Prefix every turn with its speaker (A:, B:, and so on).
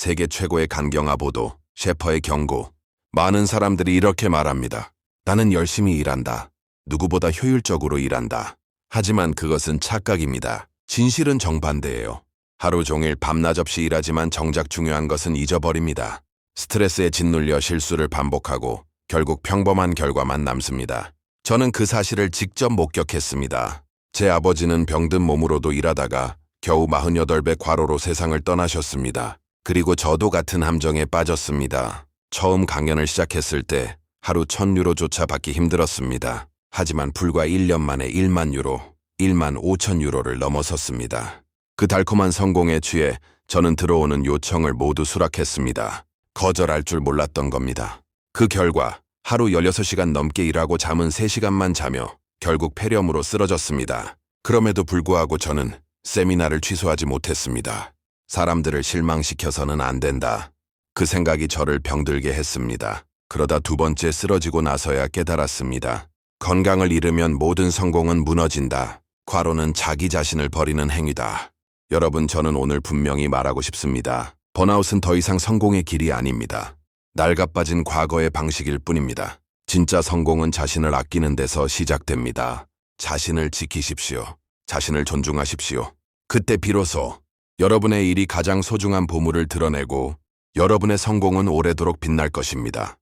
A: 세계 최고의 간경화 보도, 셰퍼의 경고. 많은 사람들이 이렇게 말합니다. 나는 열심히 일한다. 누구보다 효율적으로 일한다. 하지만 그것은 착각입니다. 진실은 정반대예요. 하루 종일 밤낮 없이 일하지만 정작 중요한 것은 잊어버립니다. 스트레스에 짓눌려 실수를 반복하고 결국 평범한 결과만 남습니다. 저는 그 사실을 직접 목격했습니다. 제 아버지는 병든 몸으로도 일하다가 겨우 48배 과로로 세상을 떠나셨습니다. 그리고 저도 같은 함정에 빠졌습니다. 처음 강연을 시작했을 때 하루 1000유로조차 받기 힘들었습니다. 하지만 불과 1년 만에 1만 유로, 1만 5천 유로를 넘어섰습니다. 그 달콤한 성공에 취해 저는 들어오는 요청을 모두 수락했습니다. 거절할 줄 몰랐던 겁니다. 그 결과 하루 16시간 넘게 일하고 잠은 3시간만 자며 결국 폐렴으로 쓰러졌습니다. 그럼에도 불구하고 저는 세미나를 취소하지 못했습니다. 사람들을 실망시켜서는 안 된다. 그 생각이 저를 병들게 했습니다. 그러다 두 번째 쓰러지고 나서야 깨달았습니다. 건강을 잃으면 모든 성공은 무너진다. 과로는 자기 자신을 버리는 행위다. 여러분, 저는 오늘 분명히 말하고 싶습니다. 번아웃은 더 이상 성공의 길이 아닙니다. 낡아빠진 과거의 방식일 뿐입니다. 진짜 성공은 자신을 아끼는 데서 시작됩니다. 자신을 지키십시오. 자신을 존중하십시오. 그때 비로소 여러분의 일이 가장 소중한 보물을 드러내고 여러분의 성공은 오래도록 빛날 것입니다.